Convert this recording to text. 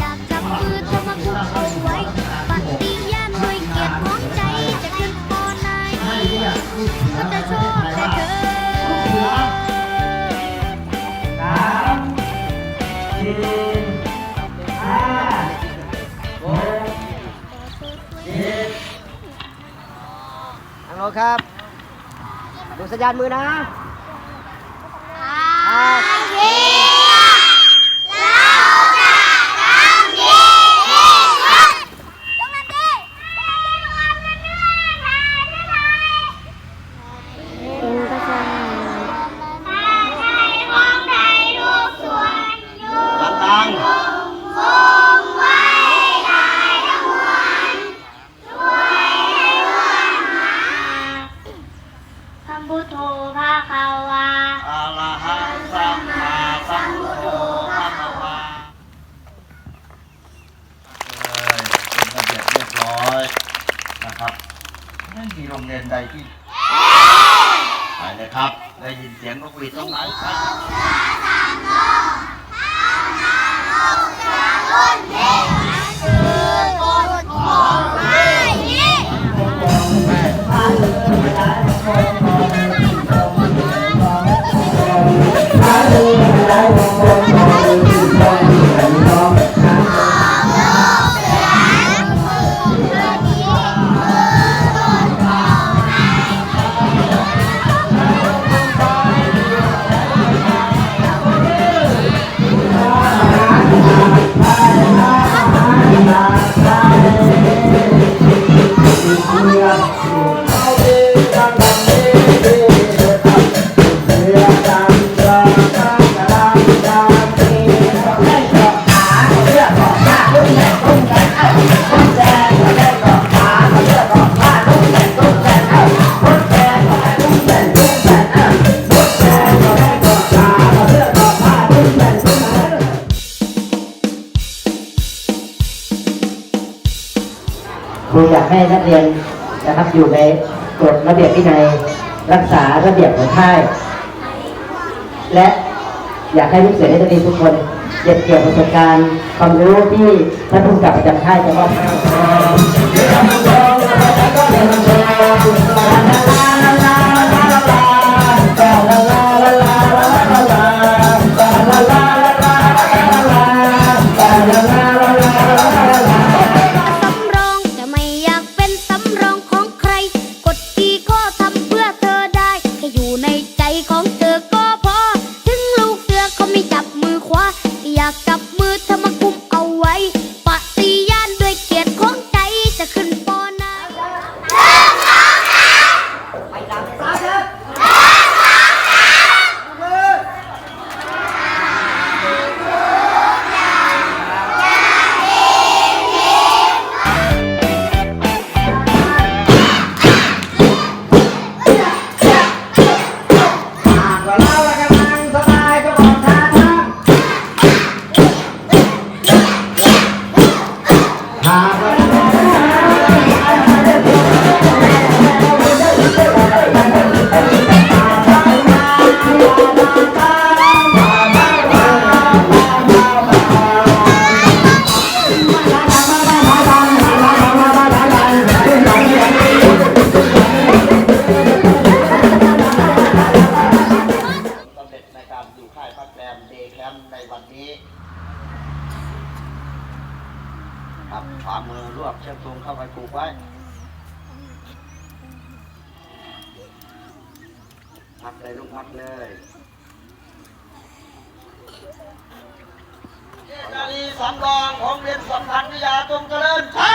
อยากจับมือเธอมาผูกเอาไว้ปฏิญาณด้วยเกียรติองใจจะขึ้นปอไหนก็จะชอบแต่เธอสามสี่ห้าหกเจ็ดอังโลครับดูสัญญาณมือนะอาชี สัมมาสัมพุทโธภะคะวาเลยเป็นระเบียบเรียบร้อยนะครับ ไม่มีโรงเรียนใดที่ไปเลยครับ ได้ยินเสียงนกหวีดตรงไหนครับ ครูอยากให้นักเรียนนะครับอยู่ในกฎระเบียบวินัยรักษาระเบียบของค่าย และอยากให้ลูกเสือนักเรียนทุกคนเก็บเกี่ยวประสบการณ์ความรู้ที่ท่านผู้กำกับประจำค่ายจะมอบให้ อยากกลับมือธรรมกุปต์ มเข้าไปปลูกไว้พักเลยลูกพักเลยนาลีสันวางของเรียนสัมพันธ์วิทยาจงเจริญไช่